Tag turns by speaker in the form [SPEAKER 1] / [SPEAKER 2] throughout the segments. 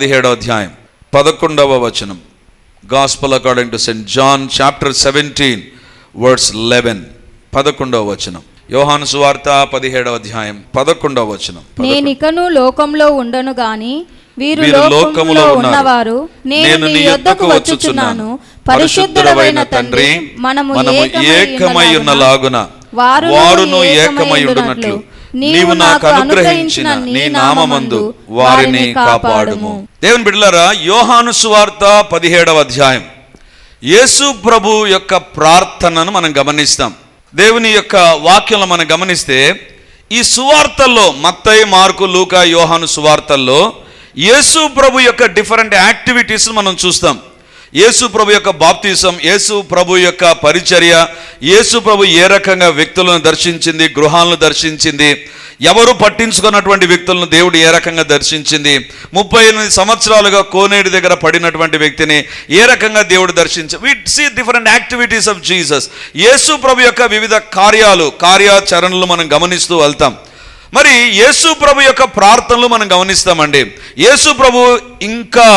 [SPEAKER 1] పదిహేడో అధ్యాయం పదకొండవ వచనం. Gospel according to Saint John chapter seventeen words eleven పదకొండవ వచనం. యోహాను సువార్త పదిహేడవ అధ్యాయం పదకొండవ వచనం.
[SPEAKER 2] నేనికను లోకంలో ఉండను గాని వీరు లోకములో. ఉన్నవారు. నేను నీ యొద్దకు వచ్చుచున్నాను. పరిశుద్ధుడవైన తండ్రి మనము ఏకమై
[SPEAKER 1] ఉన్నలాగున.
[SPEAKER 2] వారును
[SPEAKER 1] వారును ఏకమై ఉండునట్లు. నీవు నాకు అనుగ్రహించిన నీ నామమందు వారిని కాపాడుము. దేవుని బిడ్డలారా యోహాను సువార్త పదిహేడవ అధ్యాయం. యేసు ప్రభు యొక్క ప్రార్థనను మనం గమనిస్తాం. దేవుని యొక్క వాక్యంలో మనం గమనిస్తే ఈ సువార్తల్లో మత్తయి మార్కు లూక యోహాను సువార్తల్లో యేసు ప్రభు యొక్క డిఫరెంట్ యాక్టివిటీస్ మనం చూస్తాం. యేసు ప్రభు యొక్క బాప్తీసం యేసు ప్రభు యొక్క పరిచర్య యేసు ప్రభు ఏ రకంగా వ్యక్తులను దర్శించింది గృహాలను దర్శించింది ఎవరు పట్టించుకున్నటువంటి వ్యక్తులను దేవుడు ఏ రకంగా దర్శించింది ముప్పై ఎనిమిది సంవత్సరాలుగా కోనేటి దగ్గర పడినటువంటి వ్యక్తిని ఏ రకంగా దేవుడు దర్శించి we see different activities of Jesus యేసు ప్రభు యొక్క వివిధ కార్యాలు కార్యాచరణలు మనం గమనిస్తూ వెళ్తాం. మరి యేసు ప్రభు యొక్క ప్రార్థనలు మనం గమనిస్తామండి. యేసు ప్రభు ఇంకా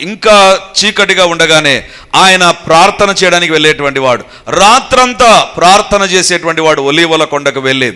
[SPEAKER 1] ఇంకా చీకటిగా ఉండగానే ఆయన ప్రార్థన చేయడానికి వెళ్ళేటువంటి వాడు. రాత్రంతా ప్రార్థన చేసేటువంటి వాడు ఒలీవల కొండకు వెళ్ళి.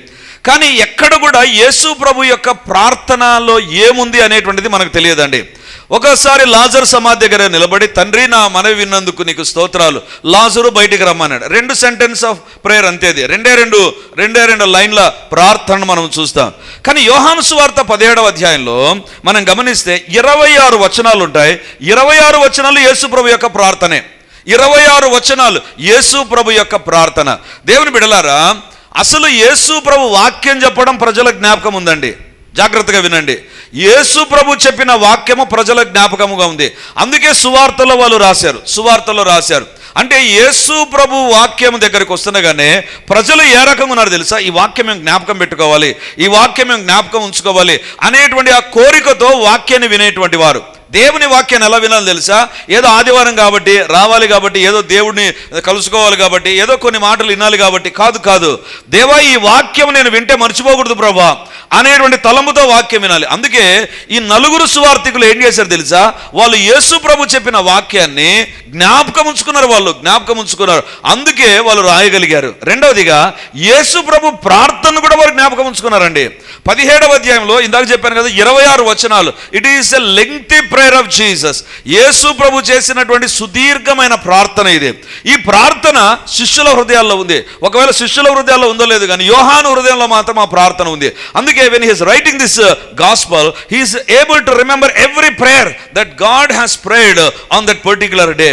[SPEAKER 1] కానీ ఎక్కడ కూడా యేసు ప్రభు యొక్క ప్రార్థనలో ఏముంది అనేటువంటిది మనకు తెలియదండి. ఒకసారి లాజరు సమాధి దగ్గర నిలబడి తండ్రి నా మనవి విన్నందుకు నీకు స్తోత్రాలు. లాజరు బయటికి రమ్మన్నాడు. రెండు సెంటెన్స్ ఆఫ్ ప్రేయర్ అంతేది రెండే రెండు రెండే రెండు లైన్ల ప్రార్థన మనం చూస్తాం. కానీ యోహాను సువార్త పదిహేడవ అధ్యాయంలో మనం గమనిస్తే ఇరవై ఆరు వచనాలు ఉంటాయి. ఇరవై ఆరు వచనాలు యేసు ప్రభు యొక్క ప్రార్థనే. ఇరవై ఆరు వచనాలు యేసు ప్రభు యొక్క ప్రార్థన. దేవుని బిడలారా అసలు యేసు ప్రభు వాక్యం చెప్పడం ప్రజల జ్ఞాపకం ఉందండి. జాగ్రత్తగా వినండి. యేసు ప్రభు చెప్పిన వాక్యము ప్రజల జ్ఞాపకముగా ఉంది. అందుకే సువార్తలో వాళ్ళు రాశారు. సువార్తలో రాశారు. అంటే యేసు ప్రభు వాక్యం దగ్గరికి వస్తుండగానే ప్రజలు ఏ రకంగా ఉన్నారు తెలుసా? ఈ వాక్యం మేము జ్ఞాపకం పెట్టుకోవాలి. ఈ వాక్యం మేము జ్ఞాపకం ఉంచుకోవాలి అనేటువంటి ఆ కోరికతో వాక్యాన్ని వినేటువంటి వారు. దేవుని వాక్యాన్ని ఎలా వినాలి తెలుసా? ఏదో ఆదివారం కాబట్టి రావాలి కాబట్టి ఏదో దేవుడిని కలుసుకోవాలి కాబట్టి ఏదో కొన్ని మాటలు వినాలి కాబట్టి కాదు కాదు. దేవా ఈ వాక్యం నేను వింటే మర్చిపోకూడదు ప్రభా. అనేటువంటి తలముతో వాక్యం వినాలి. అందుకే ఈ నలుగురు సువార్థికులు ఏం చేశారు తెలుసా? వాళ్ళు యేసు ప్రభు చెప్పిన వాక్యాన్ని జ్ఞాపకం ఉంచుకున్నారు వాళ్ళు జ్ఞాపకం ఉంచుకున్నారు. అందుకే వాళ్ళు రాయగలిగారు. రెండవదిగా యేసు ప్రభు ప్రార్థన కూడా వారు జ్ఞాపకం ఉంచుకున్నారండి. పదిహేడవ అధ్యాయంలో ఇందాక చెప్పాను కదా ఇరవై ఆరు వచనాలు. It is a lengthy prayer of Jesus యేసు ప్రభు చేసినటువంటి సుదీర్ఘమైన ప్రార్థన ఇది. ఈ ప్రార్థన శిష్యుల హృదయాల్లో ఉంది. ఒకవేళ శిష్యుల హృదయాల్లో ఉందో లేదు కానీ యోహాను హృదయంలో మాత్రం ఆ ప్రార్థన ఉంది. అందుకే when he's writing this gospel he's able to remember every prayer that God has prayed on that particular day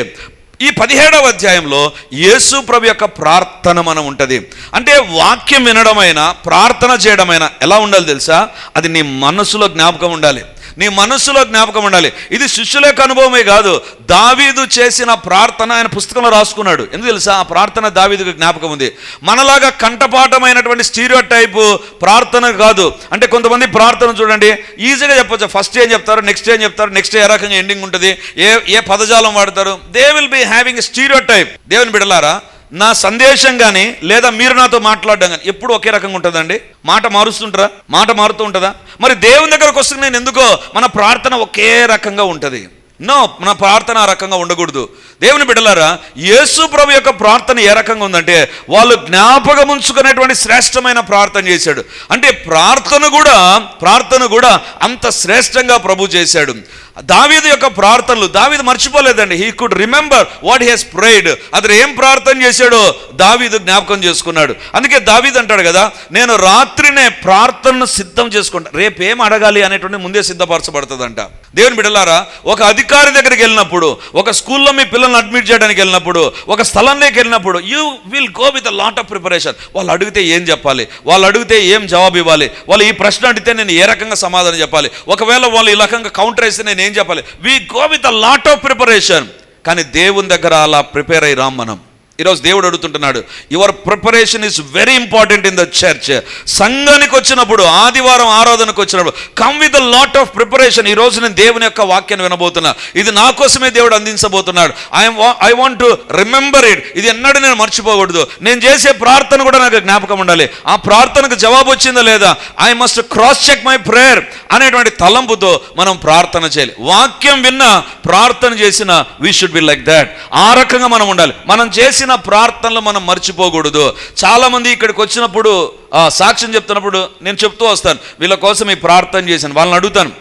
[SPEAKER 1] ఈ పదిహేడవ అధ్యాయంలో యేసు ప్రభు యొక్క ప్రార్థన మనం ఉంటుంది. అంటే వాక్యం వినడమైనా ప్రార్థన చేయడమైనా ఎలా ఉండాలి తెలుసా? అది నీ మనసులో జ్ఞాపకం ఉండాలి. నీ మనస్సులో జ్ఞాపకం ఉండాలి. ఇది శిష్యుల యొక్క అనుభవమే కాదు. దావీదు చేసిన ప్రార్థన ఆయన పుస్తకంలో రాసుకున్నాడు. ఎందుకు తెలుసా? ఆ ప్రార్థన దావీదుకు జ్ఞాపకం ఉంది. మనలాగా కంటపాఠమైనటువంటి స్టీరియో టైపు ప్రార్థన కాదు. అంటే కొంతమంది ప్రార్థన చూడండి ఈజీగా చెప్పొచ్చు. ఫస్ట్ ఏం చెప్తారు నెక్స్ట్ ఏం చెప్తారు నెక్స్ట్ ఏ రకంగా ఎండింగ్ ఉంటుంది ఏ ఏ పదజాలం వాడతారు. They will be having stereotype దేవుని బిడలారా నా సందేశం కానీ లేదా మీరు నాతో మాట్లాడడం కానీ ఎప్పుడు ఒకే రకంగా ఉంటుందండి? మాట మారుస్తుంటారా? మాట మారుతూ ఉంటుందా? మరి దేవుని దగ్గరకు వస్తుంది నేను ఎందుకో మన ప్రార్థన ఒకే రకంగా ఉంటుంది. నో మన ప్రార్థన ఆ రకంగా ఉండకూడదు. దేవుని బిడ్డలారా యేసు ప్రభు యొక్క ప్రార్థన ఏ రకంగా ఉందంటే వాళ్ళు జ్ఞాపకం ఉంచుకునేటువంటి శ్రేష్టమైన ప్రార్థన చేశాడు. అంటే ప్రార్థన కూడా ప్రార్థన కూడా అంత శ్రేష్టంగా ప్రభు చేశాడు. దావీదు యొక్క ప్రార్థనలు దావీదు మర్చిపోలేదండి. He could remember what he has prayed అతను ఏం ప్రార్థన చేశాడో దావీదు జ్ఞాపకం చేసుకున్నాడు. అందుకే దావీదు అంటాడు కదా నేను రాత్రినే ప్రార్థనను సిద్ధం చేసుకుంటా. రేపు ఏం అడగాలి అనేటువంటి ముందే సిద్ధపరచబడుతుందంట. దేవుని బిడ్డలారా ఒక అధికారి దగ్గరికి వెళ్ళినప్పుడు ఒక స్కూల్లో మీ పిల్లల్ని అడ్మిట్ చేయడానికి వెళ్ళినప్పుడు ఒక స్థలంలోకి వెళ్ళినప్పుడు you will go with a lot of preparation వాళ్ళు అడిగితే ఏం చెప్పాలి? వాళ్ళు అడిగితే ఏం జవాబు ఇవ్వాలి? వాళ్ళు ఈ ప్రశ్న అడిగితే నేను ఏ రకంగా సమాధానం చెప్పాలి? ఒకవేళ వాళ్ళు ఈ రకంగా కౌంటర్ వేస్తే నేను ఏం చెప్పాలి? We go with a lot of preparation కానీ దేవుని దగ్గర అలా ప్రిపేర్ అయ్యి రాం మనం. ఈరోజు దేవుడు అడుగుతుంటున్నాడు your preparation is very important in the church సంఘానికి వచ్చినప్పుడు ఆదివారం ఆరాధనకు వచ్చినప్పుడు come with lot of preparation ఈ రోజు నేను దేవుని యొక్క వాక్యాన్ని వినబోతున్నా. ఇది నా కోసమే దేవుడు అందించబోతున్నాడు. I I want to remember it ఇది ఎన్నడూ నేను మర్చిపోకూడదు. నేను చేసే ప్రార్థన కూడా నాకు జ్ఞాపకం ఉండాలి. ఆ ప్రార్థనకు జవాబు వచ్చిందా లేదా? I must cross check my prayer అనేటువంటి తలంపుతో మనం ప్రార్థన చేయాలి. వాక్యం విన్నా ప్రార్థన చేసిన we should be like that ఆ రకంగా మనం ఉండాలి. మనం చేసిన ప్రార్థనలు మనం మర్చిపోకూడదు. చాలా మంది ఇక్కడికి వచ్చినప్పుడు ఆ, సాక్ష్యం చెప్తున్నప్పుడు నేను చెప్తూ వస్తాను. వీళ్ళ కోసం ఈ ప్రార్థన చేశాను. వాళ్ళని అడుగుతాను.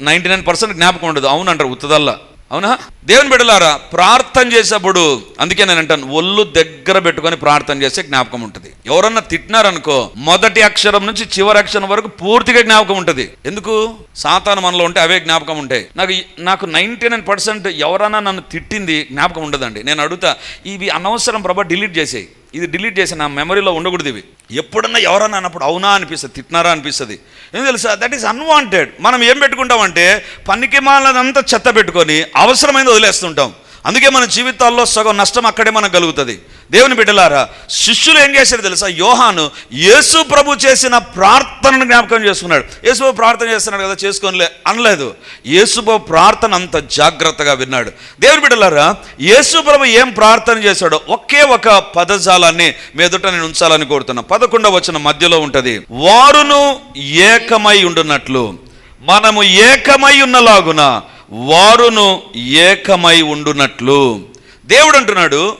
[SPEAKER 1] నైంటీ నైన్ పర్సెంట్ జ్ఞాపకం ఉండదు. అవునంటారు ఉత్తదల్లా. అవునా? దేవుని బిడ్డలారా ప్రార్థన చేసేప్పుడు అందుకే నేను అంటాను ఒళ్ళు దగ్గర పెట్టుకొని ప్రార్థన చేస్తే జ్ఞాపకం ఉంటుంది. ఎవరన్నా తిట్టినారనుకో మొదటి అక్షరం నుంచి చివరి అక్షరం వరకు పూర్తిగా జ్ఞాపకం ఉంటుంది. ఎందుకు? సాతాను మనలో ఉంటే అవే జ్ఞాపకం ఉంటాయి. నాకు నాకు నైంటీ నైన్ పర్సెంట్ ఎవరన్నా నన్ను తిట్టింది జ్ఞాపకం ఉండదండి. నేను అడుగుతా ఇవి అనవసరం ప్రభా డిలీట్ చేసేయి. ఇది డిలీట్ చేసి నా మెమరీలో ఉండకూడదు ఇవి. ఎప్పుడన్నా ఎవరన్నా అన్నప్పుడు అవునా అనిపిస్తుంది తిట్టినారా అనిపిస్తుంది. ఏం తెలుసా? దట్ ఈస్ అన్వాంటెడ్ మనం ఏం పెట్టుకుంటామంటే పనికి మాలదంతా చెత్త పెట్టుకొని అవసరమైంది వదిలేస్తుంటాం. అందుకే మన జీవితాల్లో సగం నష్టం అక్కడే మనకు కలుగుతుంది. దేవుని బిడ్డలారా శిష్యులు ఏం చేశారు తెలుసా? యోహాను యేసు ప్రభు చేసిన ప్రార్థనను జ్ఞాపకం చేసుకున్నాడు. యేసు ప్రార్థన చేస్తున్నాడు కదా చేసుకోనిలే అనలేదు. యేసు ప్రభు ప్రార్థన అంత జాగ్రత్తగా విన్నాడు. దేవుని బిడ్డలారా యేసు ప్రభు ఏం ప్రార్థన చేశాడో ఒకే ఒక పదజాలాన్ని మీదట నేను ఉంచాలని కోరుతున్నా. పదకొండవ వచ్చిన మధ్యలో ఉంటుంది. వారును ఏకమై ఉండున్నట్లు మనము ఏకమై ఉన్నలాగున వారును ఏకమై ఉండునట్లు. దేవుడు అంటున్నాడు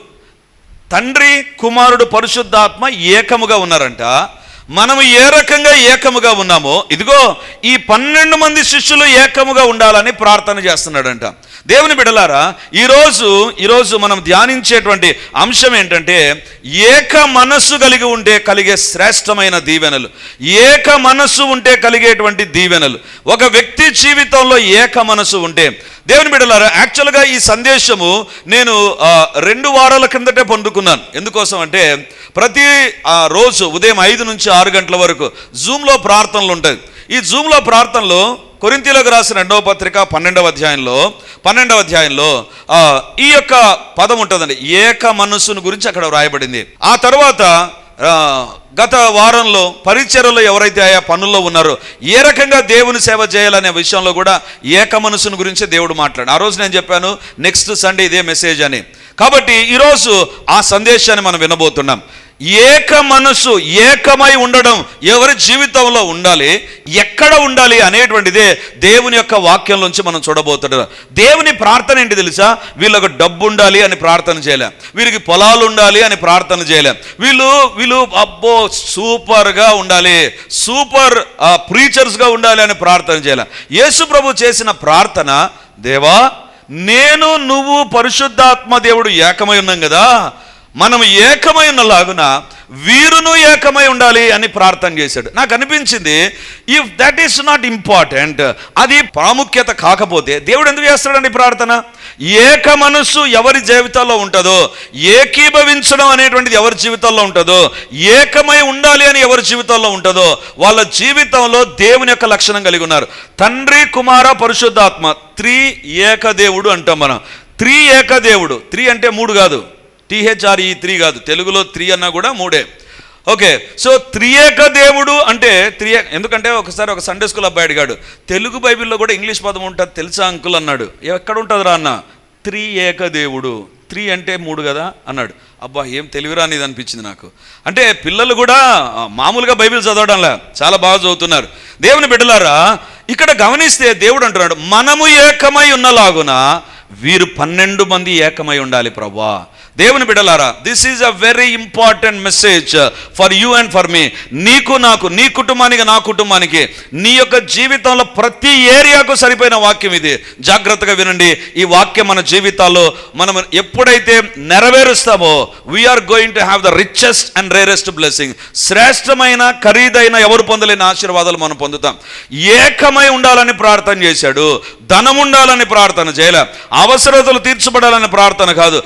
[SPEAKER 1] తండ్రి కుమారుడు పరిశుద్ధాత్మ ఏకముగా ఉన్నారంట. మనము ఏ రకంగా ఏకముగా ఉన్నామో ఇదిగో ఈ పన్నెండు మంది శిష్యులు ఏకముగా ఉండాలని ప్రార్థన చేస్తున్నాడంట. దేవుని బిడలారా ఈరోజు ఈరోజు మనం ధ్యానించేటువంటి అంశం ఏంటంటే ఏక మనస్సు కలిగి ఉంటే కలిగే శ్రేష్టమైన దీవెనలు. ఏక మనస్సు ఉంటే కలిగేటువంటి దీవెనలు. ఒక వ్యక్తి జీవితంలో ఏక మనస్సు ఉంటే దేవుని బిడ్డలారా యాక్చువల్గా ఈ సందేశము నేను రెండు వారాల కిందటే పొందుకున్నాను. ఎందుకోసం అంటే ప్రతి ఆ, రోజు ఉదయం ఐదు నుంచి ఆరు గంటల వరకు జూమ్లో ప్రార్థనలు ఉంటాయి. ఈ జూమ్లో ప్రార్థనలో కొరింతీలకు రాసిన రెండవ పత్రిక పన్నెండవ అధ్యాయంలో పన్నెండవ అధ్యాయంలో ఈ యొక్క పదం ఉంటుందండి. ఏక మనస్సును గురించి అక్కడ వ్రాయబడింది. ఆ తర్వాత గత వారంలో పరిచర్యలో ఎవరైతే ఆయా పనుల్లో ఉన్నారో ఏ రకంగా దేవుని సేవ చేయాలనే విషయంలో కూడా ఏక మనసును గురించి దేవుడు మాట్లాడు. ఆ రోజు నేను చెప్పాను నెక్స్ట్ సండే ఇదే మెసేజ్ అని. కాబట్టి ఈరోజు ఆ సందేశాన్ని మనం వినబోతున్నాం. ఏక మనసు ఏకమై ఉండడం ఎవరి జీవితంలో ఉండాలి ఎక్కడ ఉండాలి అనేటువంటిదే దేవుని యొక్క వాక్యంలోంచి మనం చూడబోతున్నాం దేవుని ప్రార్థన ఏంటి తెలుసా? వీళ్ళకు డబ్బు ఉండాలి అని ప్రార్థన చేయలేం. వీరికి పొలాలు ఉండాలి అని ప్రార్థన చేయలేం. వీళ్ళు వీళ్ళు అబ్బో సూపర్గా ఉండాలి సూపర్ ప్రీచర్స్గా ఉండాలి అని ప్రార్థన చేయలేం. యేసు ప్రభు చేసిన ప్రార్థన దేవా నేను నువ్వు పరిశుద్ధాత్మ దేవుడు ఏకమై ఉన్నాం కదా మనం ఏకమై ఉన్నలాగున వీరును ఏకమై ఉండాలి అని ప్రార్థన చేశాడు. నాకు అనిపించింది if that is not important అది ప్రాముఖ్యత కాకపోతే దేవుడు ఎందుకు చేస్తాడండి ప్రార్థన? ఏక మనస్సు ఎవరి జీవితాల్లో ఉంటుందో ఏకీభవించడం అనేటువంటిది ఎవరి జీవితాల్లో ఉంటుందో ఏకమై ఉండాలి అని ఎవరి జీవితాల్లో ఉంటుందో వాళ్ళ జీవితంలో దేవుని యొక్క లక్షణం కలిగి ఉన్నారు. తండ్రి కుమార పరిశుద్ధాత్మ త్రీ ఏకదేవుడు అంటాం మనం. త్రీ ఏకదేవుడు త్రీ అంటే మూడు కాదు. టీహెచ్ఆర్ఈ త్రీ కాదు తెలుగులో త్రీ అన్నా కూడా మూడే. ఓకే సో త్రియేక దేవుడు అంటే త్రియ ఎందుకంటే ఒకసారి ఒక సండే స్కూల్ అబ్బాయి అడిగాడు తెలుగు బైబిల్లో కూడా ఇంగ్లీష్ పదం ఉంటుంది తెలుసా అంకుల్? అన్నాడు. ఎక్కడ ఉంటుంది రా అన్న? త్రీ ఏక దేవుడు. త్రీ అంటే మూడు కదా? అన్నాడు. అబ్బా ఏం తెలివిరానిది అనిపించింది నాకు. అంటే పిల్లలు కూడా మామూలుగా బైబిల్ చదవడంలా చాలా బాగా చదువుతున్నారు. దేవుని బిడ్డలారా ఇక్కడ గమనిస్తే దేవుడు అంటున్నాడు మనము ఏకమై ఉన్నలాగున వీరు పన్నెండు మంది ఏకమై ఉండాలి ప్రభా. దేవుని బిడలారా this is a very important message for you and for me నీకు నాకు నీ కుటుంబానికి నా కుటుంబానికి నీ యొక్క జీవితంలో ప్రతి ఏరియాకు సరిపోయిన వాక్యం ఇది. జాగ్రత్తగా వినండి. ఈ వాక్యం మన జీవితాల్లో మనం ఎప్పుడైతే నెరవేరుస్తామో we are going to have the richest and rarest blessing శ్రేష్టమైన ఖరీదైన ఎవరు పొందలేని ఆశీర్వాదాలు మనం పొందుతాం. ఏకమై ఉండాలని ప్రార్థన చేశాడు. ధనం ఉండాలని ప్రార్థన చేయలే. అవసరతలు తీర్చబడాలని ప్రార్థన కాదు.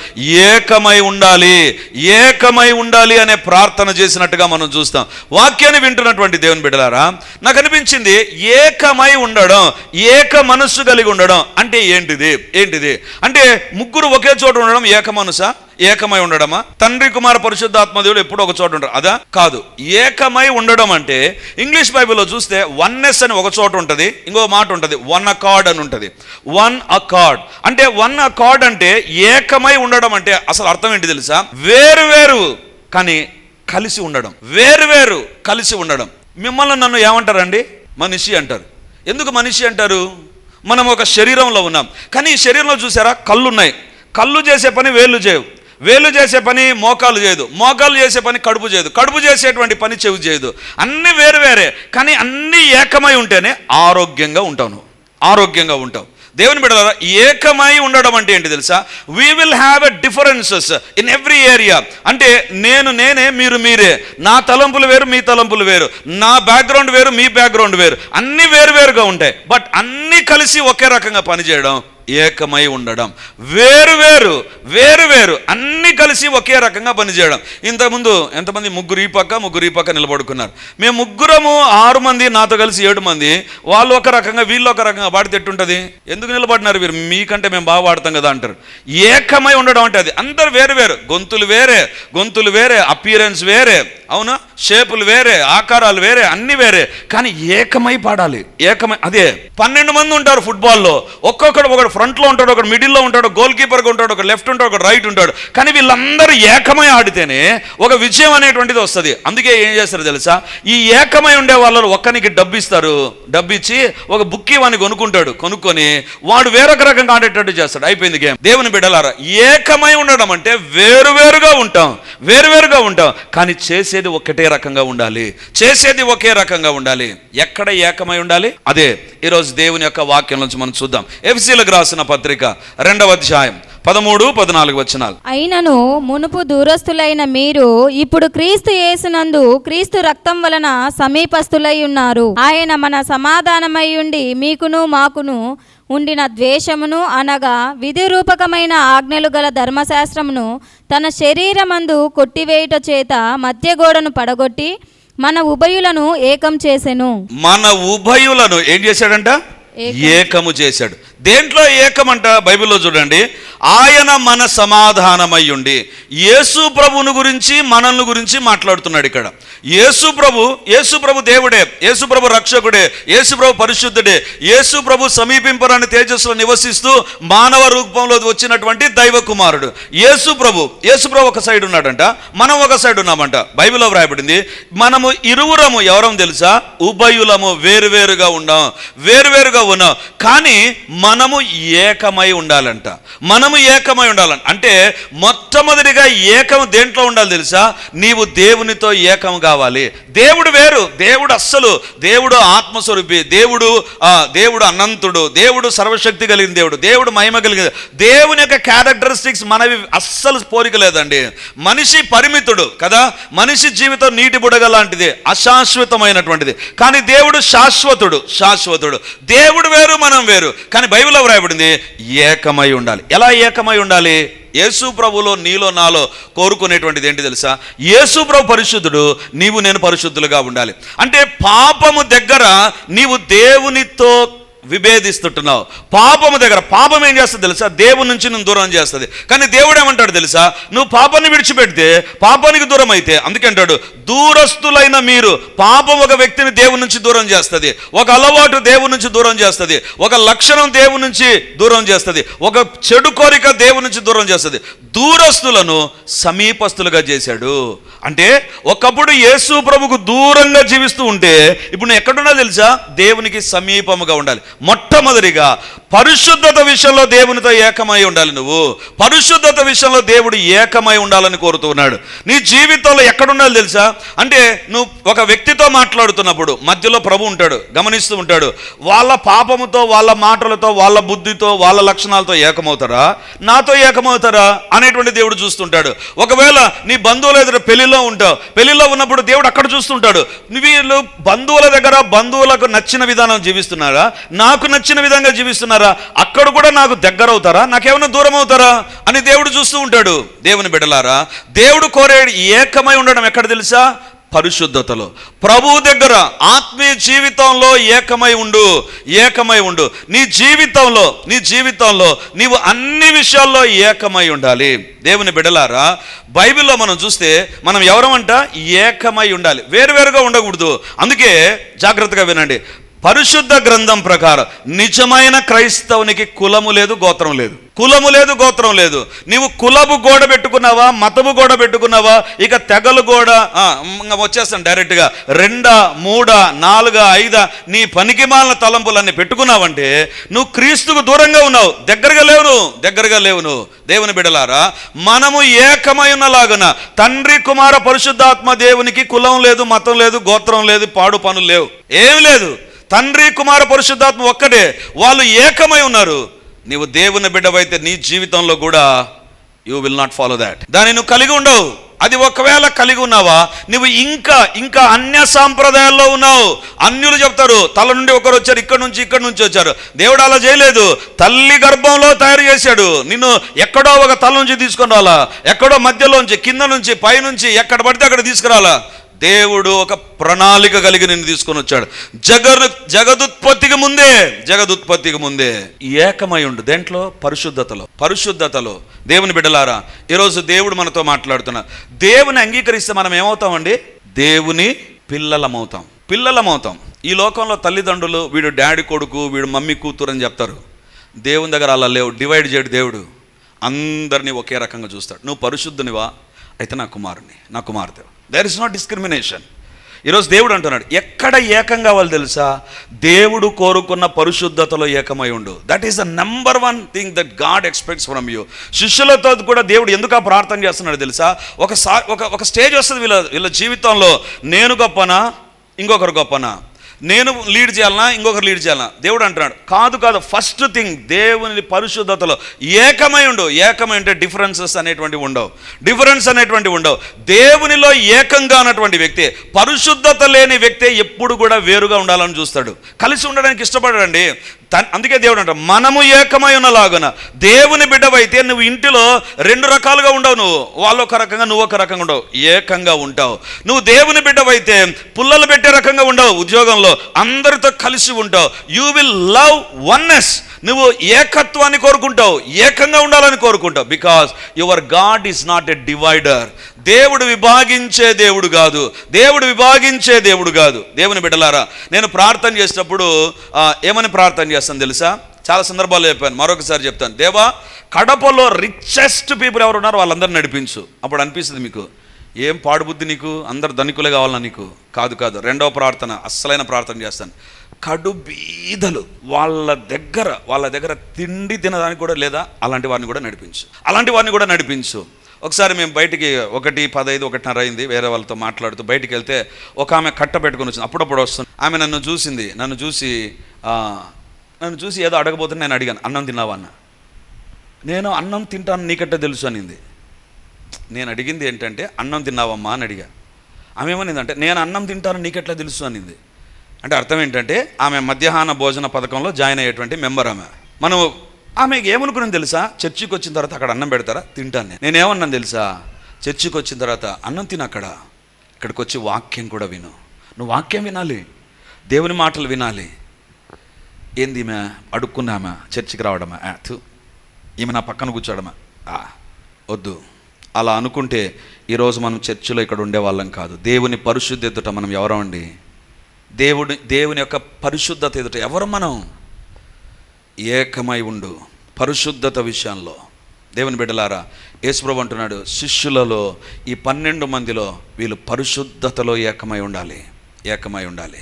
[SPEAKER 1] ఏకమై ఉండాలి ఏకమై ఉండాలి అనే ప్రార్థన చేసినట్టుగా మనం చూస్తాం. వాక్యాన్ని వింటున్నటువంటి దేవుని బిడ్డలారా నాకు అనిపించింది ఏకమై ఉండడం ఏక మనస్సు కలిగి ఉండడం అంటే ఏంటిది? ఏంటిది? అంటే ముగ్గురు ఒకే చోట ఉండడం ఏక మనసా? ఏకమై ఉండడమా? తండ్రి కుమార పరిశుద్ధాత్మదేవుడు ఎప్పుడు ఒక చోట ఉంటారు అదా? కాదు. ఏకమై ఉండడం అంటే ఇంగ్లీష్ బైబిల్లో చూస్తే వన్నెస్ అని ఒక చోట ఉంటుంది ఇంకో మాట ఉంటుంది వన్ అకార్డ్ అని ఉంటుంది. వన్ అకార్డ్ అంటే వన్ అకార్డ్ అంటే ఏకమై ఉండడం అంటే అసలు అర్థం ఏంటి తెలుసా? వేరు వేరు కానీ కలిసి ఉండడం. వేరు వేరు కలిసి ఉండడం. మిమ్మల్ని నన్ను ఏమంటారండి? మనిషి అంటారు. ఎందుకు మనిషి అంటారు? మనం ఒక శరీరంలో ఉన్నాం. కానీ ఈ శరీరంలో చూసారా? కళ్ళు ఉన్నాయి కళ్ళు చేసే పని వేళ్ళు చేయవు. వేలు చేసే పని మోకాలు చేయదు. మోకాలు చేసే పని కడుపు చేయదు. కడుపు చేసేటువంటి పని చెవి చేయదు. అన్నీ వేరు వేరే కానీ అన్నీ ఏకమై ఉంటేనే ఆరోగ్యంగా ఉంటావు నువ్వు. ఆరోగ్యంగా ఉంటావు. దేవుని బిడ్డలారా ఏకమై ఉండడం అంటే ఏంటి తెలుసా? We will have a differences in every area అంటే నేను నేనే మీరు మీరే. నా తలంపులు వేరు మీ తలంపులు వేరు. నా బ్యాక్గ్రౌండ్ వేరు మీ బ్యాక్గ్రౌండ్ వేరు. అన్నీ వేరు వేరుగా ఉంటాయి. బట్ అన్నీ కలిసి ఒకే రకంగా పనిచేయడం ఏకమై ఉండడం. వేరు వేరు వేరు వేరు అన్నీ కలిసి ఒకే రకంగా పనిచేయడం. ఇంతకుముందు ఎంతమంది ముగ్గురు ఈ పక్క ముగ్గురు ఈ పక్క నిలబడుకున్నారు. మేము ముగ్గురము ఆరు మంది నాతో కలిసి ఏడు మంది వాళ్ళు ఒక రకంగా వీళ్ళు ఒక రకంగా పాడితే ఎట్టుంటుంది ఎందుకు నిలబడినారు వీరు? మీకంటే మేము బాగా పాడతాం కదా అంటారు. ఏకమై ఉండడం అంటే అది. అందరు వేరు వేరు. గొంతులు వేరే గొంతులు వేరే అపియరెన్స్ వేరే అవునా? షేపులు వేరే ఆకారాలు వేరే అన్ని వేరే. కానీ ఏకమై పాడాలి. ఏకమై అదే పన్నెండు మంది ఉంటారు ఫుట్బాల్లో ఒక్కొక్కడు ఒకడు ఫ్రంట్లో ఉంటాడు ఒకడు మిడిల్లో ఉంటాడు గోల్ కీపర్గా ఉంటాడు ఒక లెఫ్ట్ ఉంటాడు ఒక రైట్ ఉంటాడు. కానీ వీళ్ళందరూ ఏకమై ఆడితేనే ఒక విజయం అనేటువంటిది వస్తుంది. అందుకే ఏం చేస్తారు తెలుసా? ఈ ఏకమై ఉండే వాళ్ళు ఒక్కనికి డబ్బు ఇస్తారు. డబ్బు ఇచ్చి ఒక బుక్కి వాడిని కొనుక్కుంటాడు. కొనుక్కొని వాడు వేరొక రకంగా ఆడేటట్టు చేస్తాడు. అయిపోయింది గేమ్. దేవుని బిడ్డలారా ఏకమై ఉండడం అంటే వేరువేరుగా ఉంటాం. వేరువేరుగా ఉంటాం. కానీ చేసేది ఒకటే రకంగా ఉండాలి. చేసేది ఒకే రకంగా ఉండాలి. ఎక్కడ ఏకమై ఉండాలి? అదే ఈరోజు దేవుని యొక్క వాక్యం నుంచి మనం చూద్దాం. ఎఫ్సీలకు రాసిన పత్రిక రెండవ అధ్యాయం పదమూడు పద్నాలుగు వచనాలు.
[SPEAKER 2] అయినను మునుపు దూరస్తులైన మీరు ఇప్పుడు క్రీస్తు యేసునందు క్రీస్తు రక్తం వలన సమీపస్తులై ఉన్నారు. ఆయన మన సమాధానమై ఉండి మీకును మాకును ఉండిన ద్వేషమును అనగా విధిరూపకమైన ఆజ్ఞలు గల ధర్మశాస్త్రమును తన శరీరమందు కొట్టివేయుట చేత మధ్య గోడను పడగొట్టి మన ఉభయులను ఏకం చేసెను.
[SPEAKER 1] మన ఉభయులను ఏం చేశాడంట? ఏకము చేశాడు. దేంట్లో ఏకమంట బైబిల్లో చూడండి. ఆయన మన సమాధానమై ఉండి యేసు ప్రభుని గురించి మనల్ని గురించి మాట్లాడుతున్నాడు ఇక్కడ. యేసు ప్రభు యేసు ప్రభు దేవుడే యేసు ప్రభు రక్షకుడే యేసు ప్రభు పరిశుద్ధుడే యేసు ప్రభు సమీపింపరాని తేజస్సులో నివసిస్తూ మానవ రూపంలో వచ్చినటువంటి దైవ కుమారుడు యేసు ప్రభు యేసు ప్రభు ఒక సైడ్ ఉన్నాడంట మనం ఒక సైడ్ ఉన్నామంట. బైబిల్లో వ్రాయబడింది మనము ఇరువురము ఎవరం తెలుసా? ఉభయులము వేరువేరుగా ఉన్నాం. వేరువేరుగా ఉన్నాం కానీ మనము ఏకమై ఉండాలంట. మనము ఏకమై ఉండాలంట అంటే మొట్టమొదటిగా ఏకం దేంట్లో ఉండాలి తెలుసా? నీవు దేవునితో ఏకం కావాలి. దేవుడు వేరు. దేవుడు అస్సలు. దేవుడు ఆత్మస్వరూపి. దేవుడు దేవుడు అనంతుడు. దేవుడు సర్వశక్తి కలిగిన దేవుడు. దేవుడు మహిమ కలిగిన దేవుని యొక్క క్యారెక్టరిస్టిక్స్ మనవి అస్సలు పోలిక లేదండి. మనిషి పరిమితుడు కదా? మనిషి జీవితం నీటి బుడగ లాంటిది. అశాశ్వతమైనటువంటిది. కానీ దేవుడు శాశ్వతుడు. శాశ్వతుడు. దేవుడు వేరు మనం వేరు. కానీ బైబిల్లో వ్రాయబడింది ఏకమై ఉండాలి. ఎలా ఏకమై ఉండాలి? యేసు ప్రభులో నీలో నాలో కోరుకునేటువంటిది ఏంటి తెలుసా? యేసు ప్రభు పరిశుద్ధుడు నీవు నేను పరిశుద్ధులుగా ఉండాలి. అంటే పాపము దగ్గర నీవు దేవునితో విభేదిస్తుంటున్నావు. పాపము దగ్గర పాపం ఏం చేస్తుంది తెలుసా? దేవుని నుంచి నువ్వు దూరం చేస్తుంది. కానీ దేవుడు ఏమంటాడు తెలుసా? నువ్వు పాపాన్ని విడిచిపెడితే పాపానికి దూరం అయితే అందుకే అంటాడు దూరస్తులైన మీరు పాపం ఒక వ్యక్తిని దేవుని నుంచి దూరం చేస్తుంది. ఒక అలవాటు దేవుని నుంచి దూరం చేస్తుంది. ఒక లక్షణం దేవుని నుంచి దూరం చేస్తుంది. ఒక చెడు కోరిక దేవుని నుంచి దూరం చేస్తుంది. దూరస్తులను సమీపస్తులుగా చేశాడు. అంటే ఒకప్పుడు యేసు ప్రభుకు దూరంగా జీవిస్తూ ఉంటే ఇప్పుడు నువ్వు ఎక్కడున్నా తెలుసా? దేవునికి సమీపముగా ఉండాలి. మొట్టమొదటిగా పరిశుద్ధత విషయంలో దేవునితో ఏకమై ఉండాలి నువ్వు. పరిశుద్ధత విషయంలో దేవుడు ఏకమై ఉండాలని కోరుతున్నాడు నీ జీవితంలో ఎక్కడుండాలి తెలుసా? అంటే నువ్వు ఒక వ్యక్తితో మాట్లాడుతున్నప్పుడు మధ్యలో ప్రభు ఉంటాడు గమనిస్తూ ఉంటాడు. వాళ్ళ పాపముతో వాళ్ళ మాటలతో వాళ్ళ బుద్ధితో వాళ్ళ లక్షణాలతో ఏకమవుతారా? నాతో ఏకమవుతారా? అనేటువంటి దేవుడు చూస్తుంటాడు. ఒకవేళ నీ బంధువుల ఎదురు పెళ్ళిలో ఉంటావు పెళ్ళిలో ఉన్నప్పుడు దేవుడు అక్కడ చూస్తుంటాడు. వీళ్ళు బంధువుల దగ్గర బంధువులకు నచ్చిన విధానం జీవిస్తున్నారా? నాకు నచ్చిన విధంగా జీవిస్తున్నారా? అక్కడ కూడా నాకు దగ్గర అవుతారా నాకేమైనా దూరం అవుతారా అని దేవుడు చూస్తూ ఉంటాడు. దేవుని బిడలారా దేవుడు కోరేడు ఏకమై ఉండడం ఎక్కడ తెలుసా? పరిశుద్ధతలో. ప్రభువు దగ్గర ఆత్మీయ జీవితంలో ఏకమై ఉండు ఏకమై ఉండు. నీ జీవితంలో నీ జీవితంలో నీవు అన్ని విషయాల్లో ఏకమై ఉండాలి. దేవుని బిడలారా బైబిల్లో మనం చూస్తే మనం ఎవరమంట? ఏకమై ఉండాలి. వేరువేరుగా ఉండకూడదు. అందుకే జాగ్రత్తగా వినండి. పరిశుద్ధ గ్రంథం ప్రకారం నిజమైన క్రైస్తవునికి కులము లేదు గోత్రం లేదు. కులము లేదు గోత్రం లేదు. నీవు కులము గోడ పెట్టుకున్నావా మతము గోడ పెట్టుకున్నావా ఇక తెగలు గోడ వచ్చేస్తాం వచ్చేస్తాను డైరెక్ట్గా. రెండా మూడా నాలుగా ఐదా నీ పనికిమాలిన తలంపులన్నీ పెట్టుకున్నావంటే నువ్వు క్రీస్తుకు దూరంగా ఉన్నావు. దగ్గరగా లేవు నువ్వు దగ్గరగా లేవు నువ్వు. దేవుని బిడలారా మనము ఏకమై ఉన్నలాగున తండ్రి కుమార పరిశుద్ధాత్మ దేవునికి కులం లేదు మతం లేదు గోత్రం లేదు పాడు పనులు లేవు. ఏమి లేదు. తండ్రి కుమార పరిశుద్ధాత్మ ఒక్కడే వాళ్ళు ఏకమై ఉన్నారు. నీవు దేవుని బిడ్డవైతే నీ జీవితంలో కూడా you will not follow that దాన్ని నువ్వు కలిగి ఉండవు. అది ఒకవేళ కలిగి ఉన్నావా నువ్వు ఇంకా ఇంకా అన్య సాంప్రదాయాల్లో ఉన్నావు. అన్యులు చెప్తారు తల నుండి ఒకరు వచ్చారు ఇక్కడ నుంచి ఇక్కడ నుంచి వచ్చారు. దేవుడు అలా చేయలేదు. తల్లి గర్భంలో తయారు చేశాడు. నిన్ను ఎక్కడో ఒక తల నుంచి తీసుకుని రాలా ఎక్కడో మధ్యలోంచి కింద నుంచి పైనుంచి ఎక్కడ పడితే అక్కడ తీసుకురాలా దేవుడు ఒక ప్రణాళిక కలిగి నిన్ను తీసుకొని వచ్చాడు. జగన్ జగదుత్పత్తికి ముందే జగదుత్పత్తికి ముందే ఏకమై ఉండు. దేంట్లో? పరిశుద్ధతలో. పరిశుద్ధతలో. దేవుని బిడ్డలారా ఈరోజు దేవుడు మనతో మాట్లాడుతున్నా దేవుని అంగీకరిస్తే మనం ఏమవుతామండి? దేవుని పిల్లలమవుతాం. పిల్లలమవుతాం. ఈ లోకంలో తల్లిదండ్రులు వీడు డాడీ కొడుకు వీడు మమ్మీ కూతురు అని చెప్తారు. దేవుని దగ్గర అలా లేవు. డివైడ్ చేయడు దేవుడు. అందరినీ ఒకే రకంగా చూస్తాడు. నువ్వు పరిశుద్ధునివా? అయితే నా కుమారుని నా కుమార్తె. దేర్ ఇస్ నాట్ డిస్క్రిమినేషన్ ఈరోజు దేవుడు అంటున్నాడు ఎక్కడ ఏకం కావాలి తెలుసా? దేవుడు కోరుకున్న పరిశుద్ధతలో ఏకమై ఉండు. That is the number one thing that God expects from you శిష్యులతో కూడా దేవుడు ఎందుకు ఆ ప్రార్థన చేస్తున్నాడు తెలుసా? ఒక సా ఒక ఒక స్టేజ్ వస్తుంది వీళ్ళ వీళ్ళ జీవితంలో. నేను గొప్పనా? ఇంకొకరు గొప్పనా? నేను లీడ్ చేయాలనా ఇంకొకరు లీడ్ చేయాలనా? దేవుడు అంటున్నాడు కాదు కాదు ఫస్ట్ థింగ్ దేవుని పరిశుద్ధతలో ఏకమై ఉండు. ఏకమై అంటే డిఫరెన్సెస్ అనేటువంటివి ఉండవు. డిఫరెన్స్ అనేటువంటివి ఉండవు. దేవునిలో ఏకంగా ఉన్నటువంటి వ్యక్తి పరిశుద్ధత లేని వ్యక్తి ఎప్పుడు కూడా వేరుగా ఉండాలని చూస్తాడు. కలిసి ఉండడానికి ఇష్టపడండి అందుకే దేవుడు అంట మనము ఏకమై ఉన్నలాగున దేవుని బిడ్డవైతే నువ్వు ఇంటిలో రెండు రకాలుగా ఉండవు నువ్వు. వాళ్ళు ఒక రకంగా నువ్వు ఒక రకంగా ఉండవు. ఏకంగా ఉంటావు. నువ్వు దేవుని బిడ్డవైతే పుల్లలు పెట్టే రకంగా ఉండవు ఉద్యోగంలో. అందరితో కలిసి ఉంటావు. యూ విల్ లవ్ వన్నెస్ నువ్వు ఏకత్వాన్ని కోరుకుంటావు ఏకంగా ఉండాలని కోరుకుంటావు. Because your God is not a divider దేవుడు విభాగించే దేవుడు కాదు. దేవుడు విభాగించే దేవుడు కాదు. దేవుని బిడ్డలారా నేను ప్రార్థన చేసినప్పుడు ఏమని ప్రార్థన చేస్తాను తెలుసా? చాలా సందర్భాలు చెప్పాను మరొకసారి చెప్తాను. దేవా కడపలో రిచెస్ట్ పీపుల్ ఎవరు ఉన్నారో వాళ్ళందరిని నడిపించు. అప్పుడు అనిపిస్తుంది మీకు ఏం పాడుబుద్ధి నీకు? అందరు ధనికులే కావాలన్నా నీకు? కాదు కాదు. రెండవ ప్రార్థన అస్సలైన ప్రార్థన చేస్తాను. కడు బీదలు. వాళ్ళ దగ్గర వాళ్ళ దగ్గర తిండి తినడానికి కూడా లేదా అలాంటి వారిని కూడా నడిపించు. అలాంటి వారిని కూడా నడిపించు. ఒకసారి మేము బయటికి ఒకటి పదహైదు ఒకటిన్నర అయింది వేరే వాళ్ళతో మాట్లాడుతూ బయటికి వెళ్తే ఒక ఆమె కట్ట పెట్టుకుని వచ్చింది. అప్పుడప్పుడు వస్తుంది. ఆమె నన్ను చూసింది. నన్ను చూసి నన్ను చూసి ఏదో అడగబోతున్నా నేను అడిగాను అన్నం తిన్నావా? అన్న. నేను అన్నం తింటాను నీకట్ట తెలుసు అనింది. నేను అడిగింది ఏంటంటే అన్నం తిన్నావమ్మా అని అడిగా. ఆమె ఏమనిందంటే నేను అన్నం తింటాను నీకెట్లా తెలుసు అనింది. అంటే అర్థం ఏంటంటే ఆమె మధ్యాహ్న భోజన పథకంలో జాయిన్ అయ్యేటువంటి మెంబర్ ఆమె. మనం ఆమెకి ఏమనుకున్నాను తెలుసా? చర్చికి వచ్చిన తర్వాత అక్కడ అన్నం పెడతారా? తింటాను నేను. నేనేమన్నాను తెలుసా? చర్చికి వచ్చిన తర్వాత అన్నం తిన అక్కడ. ఇక్కడికి వచ్చి వాక్యం కూడా విను. నువ్వు వాక్యం వినాలి. దేవుని మాటలు వినాలి. ఏంది ఈమె? అడుక్కున్నామా చర్చికి రావడమా ఆ, ఈమె నా పక్కన కూర్చోడమా వద్దు. అలా అనుకుంటే ఈరోజు మనం చర్చిలో ఇక్కడ ఉండేవాళ్ళం కాదు. దేవుని పరిశుద్ధి ఎదుట మనం ఎవరం అండి దేవుని దేవుని యొక్క పరిశుద్ధత ఎదుట ఎవరు మనం? ఏకమై ఉండు. పరిశుద్ధత విషయంలో. దేవుని బిడ్డలారా యేసుప్రభు అంటున్నాడు శిష్యులలో ఈ పన్నెండు మందిలో వీళ్ళు పరిశుద్ధతలో ఏకమై ఉండాలి. ఏకమై ఉండాలి.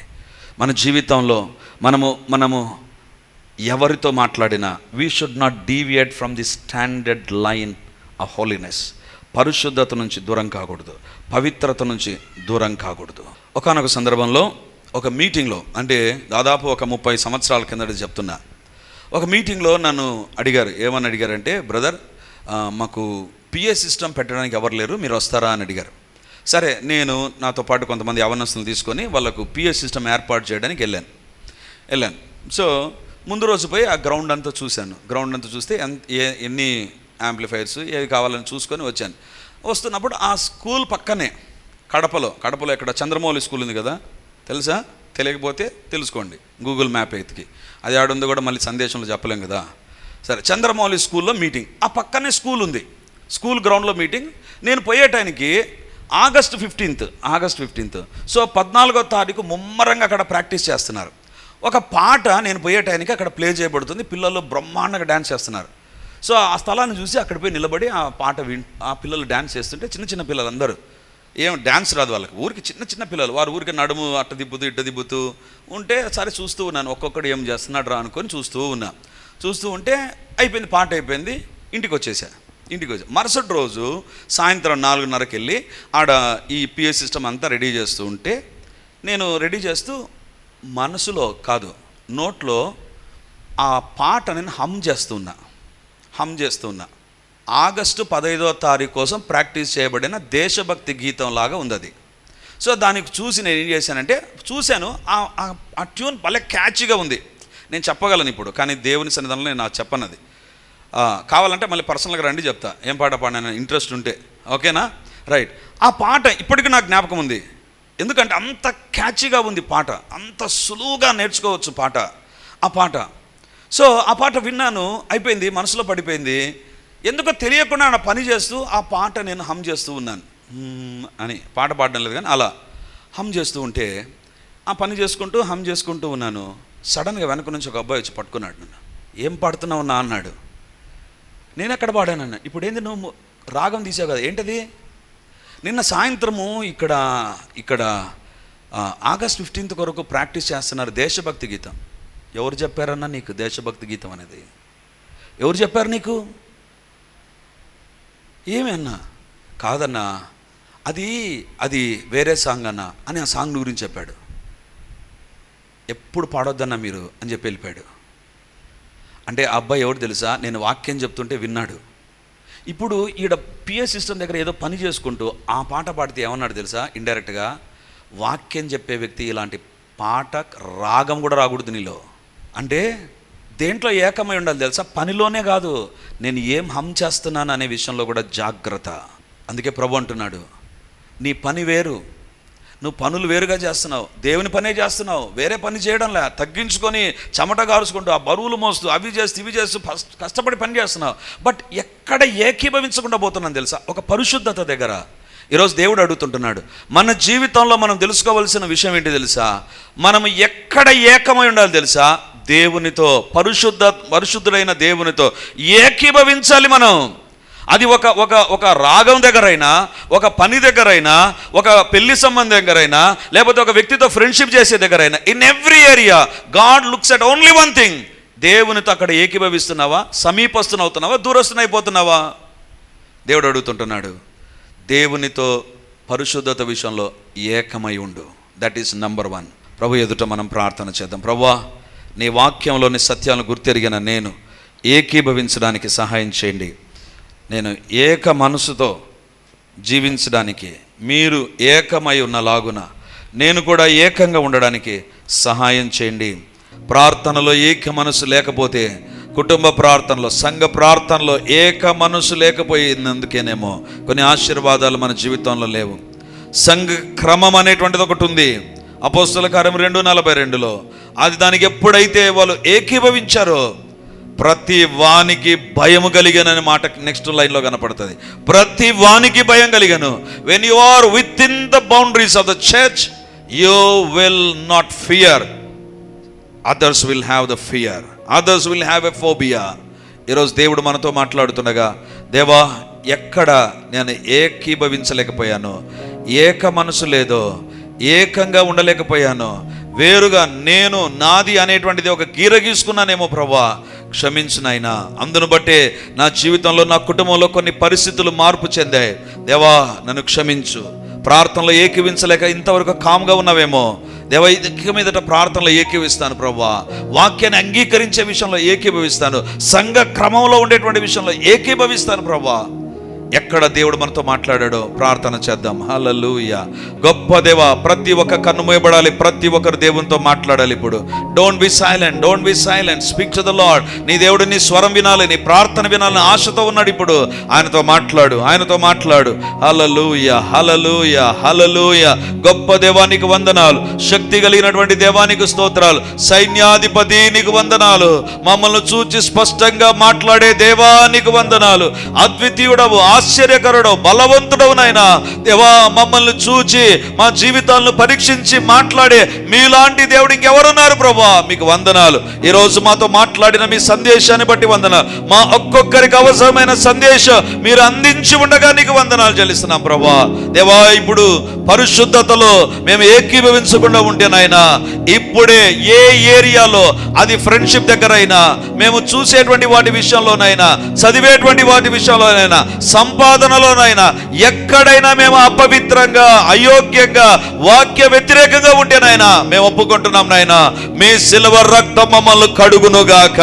[SPEAKER 1] మన జీవితంలో మనము మనము ఎవరితో మాట్లాడినా we should not deviate from the standard line of holiness పరిశుద్ధత నుంచి దూరం కాకూడదు. పవిత్రత నుంచి దూరం కాకూడదు. ఒకానొక సందర్భంలో ఒక మీటింగ్లో అంటే దాదాపు ఒక ముప్పై సంవత్సరాల కిందట చెప్తున్నా. ఒక మీటింగ్లో నన్ను అడిగారు ఏమని అడిగారంటే బ్రదర్ మాకు పిఏ సిస్టమ్ పెట్టడానికి ఎవరు లేరు మీరు వస్తారా? అని అడిగారు. సరే నేను నాతో పాటు కొంతమంది అవర్నెస్లు తీసుకొని వాళ్ళకు పిఏ సిస్టమ్ ఏర్పాటు చేయడానికి వెళ్ళాను. వెళ్ళాను. సో ముందు రోజు పోయి ఆ గ్రౌండ్ అంతా చూశాను. గ్రౌండ్ అంతా చూస్తే ఎంత ఏ ఎన్ని యాంప్లిఫైర్స్ ఏవి కావాలని చూసుకొని వచ్చాను. వస్తున్నప్పుడు ఆ స్కూల్ పక్కనే కడపలో కడపలో ఇక్కడ చంద్రమౌళి స్కూల్ ఉంది కదా తెలుసా? తెలియకపోతే తెలుసుకోండి. గూగుల్ మ్యాప్ ఎత్తికి అది ఆడుందో కూడా మళ్ళీ సందేశంలో చెప్పలేం కదా. సరే చంద్రమౌళి స్కూల్లో మీటింగ్. ఆ పక్కనే స్కూల్ ఉంది. స్కూల్ గ్రౌండ్లో మీటింగ్. నేను పోయే టైంకి August fifteenth August fifteenth. So పద్నాలుగో తారీఖు ముమ్మరంగా అక్కడ ప్రాక్టీస్ చేస్తున్నారు. ఒక పాట నేను పోయే టైంకి అక్కడ ప్లే చేయబడుతుంది. పిల్లలు బ్రహ్మాండంగా డ్యాన్స్ చేస్తున్నారు. సో ఆ స్థలాన్ని చూసి అక్కడ పోయి నిలబడి ఆ పాట విన్ ఆ పిల్లలు డ్యాన్స్ చేస్తుంటే చిన్న చిన్న పిల్లలందరూ ఏం డ్యాన్స్ రాదు వాళ్ళకి. ఊరికి చిన్న చిన్న పిల్లలు. వారు ఊరికి నడుము అట్ట దిబ్బుతూ ఇట్ట దిబ్బుతూ ఉంటే సరే చూస్తూ ఉన్నాను. ఒక్కొక్కడు ఏం చేస్తున్నాడు రా అనుకొని చూస్తూ ఉన్నా. చూస్తూ ఉంటే అయిపోయింది పాట అయిపోయింది ఇంటికి వచ్చేసా ఇంటికి వచ్చా మరుసటి రోజు సాయంత్రం నాలుగున్నరకి వెళ్ళి ఆడ ఈ పిఎస్ సిస్టమ్ అంతా రెడీ చేస్తూ ఉంటే నేను రెడీ చేస్తూ మనసులో కాదు నోట్లో ఆ పాట నేను హమ్ చేస్తున్నా హమ్ చేస్తున్నా ఆగస్టు పదహైదో తారీఖు కోసం ప్రాక్టీస్ చేయబడిన దేశభక్తి గీతం లాగా ఉంది అది సో దానికి చూసి నేను ఏం చేశానంటే చూశాను ఆ- ఆ- ట్యూన్ భలే క్యాచ్గా ఉంది. నేను చెప్పగలను ఇప్పుడు కానీ దేవుని సన్నిధానంలో నేను నాకు చెప్పనది. కావాలంటే మళ్ళీ పర్సనల్గా రండి చెప్తా ఏం పాట పాడిన ఇంట్రెస్ట్ ఉంటే. ఓకేనా? రైట్. ఆ పాట ఇప్పటికీ నాకు జ్ఞాపకం ఉంది. ఎందుకంటే అంత క్యాచీగా ఉంది పాట అంత సులువుగా నేర్చుకోవచ్చు పాట ఆ పాట. సో ఆ పాట విన్నాను అయిపోయింది మనసులో పడిపోయింది. ఎందుకో తెలియకుండా నా పని చేస్తూ ఆ పాట నేను హమ్ చేస్తూ ఉన్నాను. అని పాట పాడడం లేదు కానీ అలా హమ్ చేస్తూ ఉంటే ఆ పని చేసుకుంటూ హమ్ చేసుకుంటూ ఉన్నాను. సడన్గా వెనక నుంచి ఒక అబ్బాయి వచ్చి పట్టుకున్నాడు నన్ను. ఏం పాడుతున్నావు నా? అన్నాడు. నేను ఎక్కడ పాడానన్న ఇప్పుడు ఏంది నువ్వు రాగం తీసావు కదా ఏంటది? నిన్న సాయంత్రము ఇక్కడ ఇక్కడ ఆగస్ట్ ఫిఫ్టీన్త్ కొరకు ప్రాక్టీస్ చేస్తున్నారు దేశభక్తి గీతం. ఎవరు చెప్పారన్నా నీకు దేశభక్తి గీతం అనేది? ఎవరు చెప్పారు నీకు? ఏమి అన్నా? కాదన్నా. అది అది వేరే సాంగ్ అన్నా అని ఆ సాంగ్ గురించి చెప్పాడు. ఎప్పుడు పాడొద్దన్నా మీరు అని చెప్పి వెళ్ళిపోయాడు. అంటే ఆ అబ్బాయి ఎవరు తెలుసా? నేను వాక్యం చెప్తుంటే విన్నాడు. ఇప్పుడు ఈడ పిఎస్ సిస్టమ్ దగ్గర ఏదో పని చేసుకుంటూ ఆ పాట పాడితే ఏమన్నాడు తెలుసా? ఇండైరెక్ట్గా వాక్యం చెప్పే వ్యక్తి ఇలాంటి పాట రాగం కూడా రాకూడదు నీలో. అంటే దేంట్లో ఏకమై ఉండాలి తెలుసా? పనిలోనే కాదు. నేను ఏం హమ్ చేస్తున్నాను అనే విషయంలో కూడా జాగ్రత్త. అందుకే ప్రభు అంటున్నాడు నీ పని వేరు. నువ్వు పనులు వేరుగా చేస్తున్నావు. దేవుని పనే చేస్తున్నావు. వేరే పని చేయడంలే. తగ్గించుకొని చెమట గారుచుకుంటూ ఆ బరువులు మోస్తూ అవి చేస్తూ ఇవి చేస్తూ ఫస్ట్ కష్టపడి పని చేస్తున్నావు. బట్ ఎక్కడ ఏకీభవించకుండా పోతున్నాను తెలుసా? ఒక పరిశుద్ధత దగ్గర. ఈరోజు దేవుడు అడుగుతుంటున్నాడు మన జీవితంలో మనం తెలుసుకోవాల్సిన విషయం ఏంటి తెలుసా? మనం ఎక్కడ ఏకమై ఉండాలి తెలుసా? దేవునితో పరిశుద్ధ పరిశుద్ధుడైన దేవునితో ఏకీభవించాలి మనం. అది ఒక ఒక ఒక రాగం దగ్గరైనా ఒక పని దగ్గరైనా ఒక పెళ్ళి సంబంధం దగ్గరైనా లేకపోతే ఒక వ్యక్తితో ఫ్రెండ్షిప్ చేసే దగ్గరైనా in every area God looks at only one thing దేవునితో అక్కడ ఏకీభవిస్తున్నావా? సమీపస్తునవుతున్నావా దూరస్తునైపోతున్నావా దేవుడు అడుగుతుంటున్నాడు దేవునితో పరిశుద్ధత విషయంలో ఏకమై ఉండు. దట్ ఈస్ నంబర్ వన్ ప్రభు ఎదుట మనం ప్రార్థన చేద్దాం. ప్రభా నీ వాక్యంలోని సత్యాలను గుర్తెరిగిన నేను ఏకీభవించడానికి సహాయం చేయండి. నేను ఏక మనసుతో జీవించడానికి మీరు ఏకమై ఉన్నలాగున నేను కూడా ఏకంగా ఉండడానికి సహాయం చేయండి. ప్రార్థనలో ఏక మనసు లేకపోతే కుటుంబ ప్రార్థనలో సంఘ ప్రార్థనలో ఏక మనసు లేకపోయినందుకేనేమో కొన్ని ఆశీర్వాదాలు మన జీవితంలో లేవు. సంఘ క్రమం అనేటువంటిది ఒకటి ఉంది. అపోస్తుల కార్యం రెండు నలభై రెండులో అది దానికి ఎప్పుడైతే వాళ్ళు ఏకీభవించారో ప్రతి వానికి భయం కలిగానని మాట నెక్స్ట్ లైన్లో కనపడుతుంది. ప్రతి వానికి భయం కలిగాను. When you are within the boundaries of the church you will not fear others will have the fear others will have a phobia ఈరోజు దేవుడు మనతో మాట్లాడుతుండగా దేవా ఎక్కడ నేను ఏకీభవించలేకపోయాను? ఏక మనసు లేదో ఏకంగా ఉండలేకపోయాను. వేరుగా నేను నాది అనేటువంటిది ఒక గీర గీసుకున్నానేమో ప్రభా క్షమించిన ఆయన అందును బట్టే నా జీవితంలో నా కుటుంబంలో కొన్ని పరిస్థితులు మార్పు చెందాయి. దేవా నన్ను క్షమించు. ప్రార్థనలో ఏకీవించలేక ఇంతవరకు కామ్గా ఉన్నావేమో. దేవ ఇక మీదట ప్రార్థనలో ఏకీవిస్తాను ప్రభా వాక్యాన్ని అంగీకరించే విషయంలో ఏకీభవిస్తాను. సంఘ క్రమంలో ఉండేటువంటి విషయంలో ఏకీభవిస్తాను ప్రభా ఎక్కడ దేవుడు మనతో మాట్లాడాడో ప్రార్థన చేద్దాం. హలలుయ గొప్ప దేవ ప్రతి ఒక్క కన్ను మూయబడాలి ప్రతి ఒక్కరు దేవునితో మాట్లాడాలి ఇప్పుడు. Don't be silent don't be silent speak to the Lord నీ దేవుడు నీ స్వరం వినాలి నీ ప్రార్థన వినాలని ఆశతో ఉన్నాడు ఇప్పుడు. ఆయనతో మాట్లాడు ఆయనతో మాట్లాడు. హలలుయ హలలుయ హలలుయ గొప్ప దేవానికి వందనాలు. శక్తి కలిగినటువంటి దేవానికి స్తోత్రాలు. సైన్యాధిపతి నీకు వందనాలు. మమ్మల్ని చూచి స్పష్టంగా మాట్లాడే దేవానికి వందనాలు. అద్వితీయుడవు ఆశ్చర్యకరుడు బలవంతుడవు నాయనా. దేవా మమ్మల్ని చూచి మా జీవితాలను పరీక్షించి మాట్లాడే మీలాంటి దేవుడు ఇంకెవరున్నారు ప్రభా? మీకు వందనాలు. ఈ రోజు మాతో మాట్లాడిన మీ సందేశాన్ని బట్టి వందనాలు. మా ఒక్కొక్కరికి అవసరమైన సందేశం మీరు అందించి ఉండగా నీకు వందనాలు చెల్లిస్తున్నాం ప్రభా. దేవా ఇప్పుడు పరిశుద్ధతలో మేము ఏకీభవించకుండా ఉంటే నాయనా ఇప్పుడే ఏ ఏరియాలో అది ఫ్రెండ్షిప్ దగ్గర అయినా మేము చూసేటువంటి వాటి విషయంలోనైనా చదివేటువంటి వాటి విషయంలోనైనా సంపాదనలోనైనా ఎక్కడైనా మేము అపవిత్రంగా అయోగ్యంగా వాక్య వ్యతిరేకంగా ఉంటేనైనా మేము ఒప్పుకుంటున్నాం నాయనా. మీ సిల్వర్ రక్తం మమ్మల్ని కడుగునుగాక.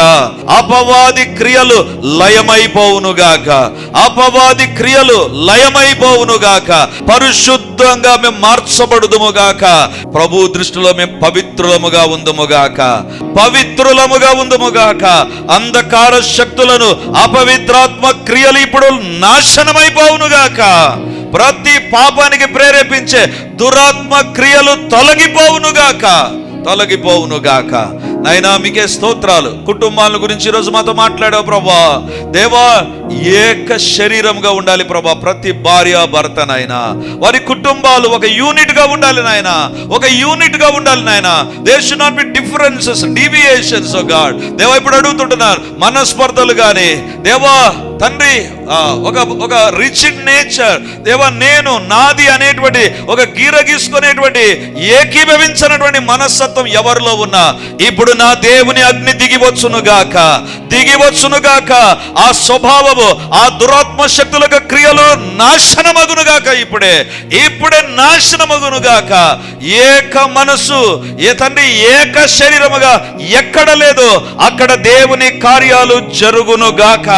[SPEAKER 1] అపవాది క్రియలు లయమైపోవునుగాక. అపవాది క్రియలు లయమైపోవునుగాక. పరిశుద్ధంగా మేము మార్చబడుదుముగాక. ప్రభు దృష్టిలో మేము పవిత్రులముగా ఉందముగాక. పవిత్రులముగా ఉందుముగాక. అంధకార శక్తులను అపవిత్రాత్మ క్రియలు ఇప్పుడు నాశ నాశనమైపోవునుగాక. ప్రతి పాపానికి ప్రేరేపించే దురాత్మ క్రియలు తొలగిపోవునుగాక. తొలగిపోవునుగాక. నైనా మీకే స్తోత్రాలు. కుటుంబాల గురించి ఈరోజు మాతో మాట్లాడావు ప్రభా. దేవా ఏక శరీరంగా ఉండాలి ప్రభా. ప్రతి భార్య భర్త నాయన. వారి కుటుంబాలు ఒక యూనిట్గా ఉండాలి నాయన. ఒక యూనిట్గా ఉండాలి నాయన. There should not be differences deviations God దేవా ఇప్పుడు అడుగుతుంటున్నారు మనస్పర్ధలు కానీ దేవా తండ్రి ఒక ఒక రిచ్ ఇన్ నేచర్ దేవా నేను నాది అనేటువంటి ఒక గీర గీసుకునేటువంటి ఏకీభవించినటువంటి మనస్తత్వం ఎవరిలో ఉన్నా ఇప్పుడు నా దేవుని అగ్ని దిగివచ్చును గాక దిగివచ్చును గాక ఆ ఆ దురాత్మ శక్తులకు క్రియలు నాశనమగునుగాక ఇప్పుడే. ఇప్పుడే నాశనమగునుగాక. ఏక మనసు ఏ తండ్రి ఏక శరీరముగా ఎక్కడ లేదు. అక్కడ దేవుని కార్యాలు జరుగును గాక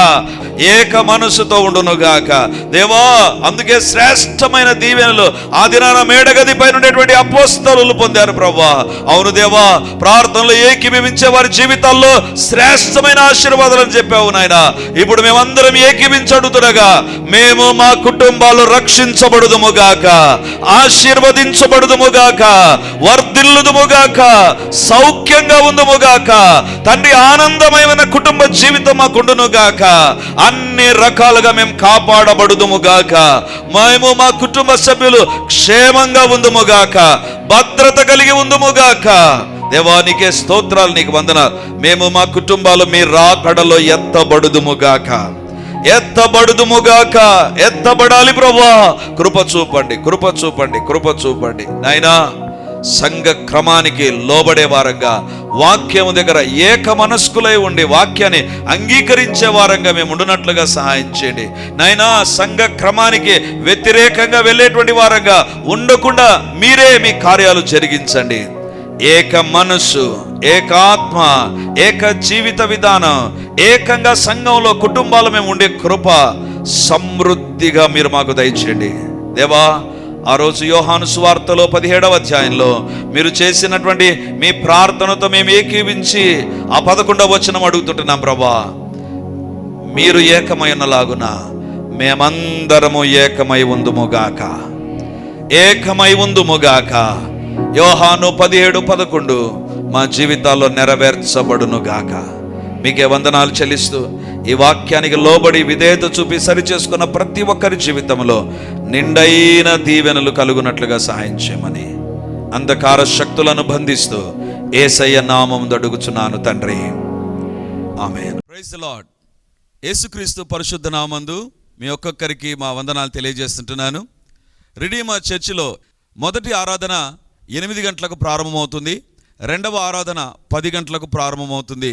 [SPEAKER 1] ఏక మనసుతో ఉండును గాక దేవా అందుకే శ్రేష్టమైన దీవెనలు ఆ దినాన మేడగది పైన ఉండేటువంటి అపోస్తలు పొందారు ప్రభా అవును దేవా ప్రార్థనలు ఏకీభవించే వారి జీవితాల్లో శ్రేష్టమైన ఆశీర్వాదాలను చెప్పావు నాయన. ఇప్పుడు మేమందరం ఏకీభించడుతునగా మేము మా కుటుంబాలు రక్షించబడుదుము గాక ఆశీర్వదించబడుదుము గాక వర్ధిల్లుదుము గాక సౌఖ్యంగా ఉందుము గాక తండ్రి ఆనందమైన కుటుంబ జీవితం మాకుండును గాక అన్ని రకాలుగా మేము కాపాడబడుదుము గాక. మేము మా కుటుంబ సభ్యులు క్షేమంగా ఉందుము గాక. భద్రత కలిగి ఉందుము గాక. దేవానికే స్తోత్రాలు నీకు వందన మేము మా కుటుంబాలు మీ రాకడలో ఎత్తబడుదుము గాక. ఎత్తబడుదుముగాక ఎత్తబడాలి ప్రభా కృప చూపండి కృప చూపండి కృప చూపండి. నాయనా సంఘ క్రమానికి లోబడే వారంగా వాక్యము దగ్గర ఏక మనస్కులై ఉండి వాక్యాన్ని అంగీకరించే వారంగా మేము ఉండునట్లుగా సహాయం చేయండి. నాయనా సంఘ క్రమానికి వ్యతిరేకంగా వెళ్ళేటువంటి వారంగా ఉండకుండా మీరే మీ కార్యాలు జరిగించండి. ఏక మనస్సు ఏకాత్మ ఏక జీవిత విధానం ఏకంగా సంఘంలో కుటుంబాలు మేము ఉండే కృప సమృద్ధిగా మీరు మాకు దయచేయండి. దేవా ఆ రోజు యోహాను సువార్తలో పదిహేడవ అధ్యాయంలో మీరు చేసినటువంటి మీ ప్రార్థనతో మేము ఏకీవించి ఆ పదకొండవ వచనం అడుగుతుంటున్నాం ప్రభా. మీరు ఏకమై ఉన్నలాగున మేమందరము ఏకమై ఉందుముగాక ఏకమై ఉందుముగాక యోహాను పదిహేడు పదకొండు మా జీవితాల్లో నెరవేర్చబడునుగాక మీకే వందనాలు చెల్లిస్తూ ఈ వాక్యానికి లోబడి విధేయత చూపి సరి చేసుకున్న ప్రతి ఒక్కరి జీవితంలో నిండైన దీవెనలు కలుగునట్లుగా సహాయం చేయమని అంధకార శక్తులను బంధిస్తూ ఏసయ్య నామం అడుగుచున్నాను తండ్రి. ఆమె ప్రైజ్ లార్డ్ యేసుక్రీస్తు పరిశుద్ధ నామందు మీ ఒక్కొక్కరికి మా వందనాలు తెలియజేస్తుంటున్నాను. రిడీమా చర్చిలో మొదటి ఆరాధన ఎనిమిది గంటలకు ప్రారంభమవుతుంది. రెండవ ఆరాధన పది గంటలకు ప్రారంభమవుతుంది.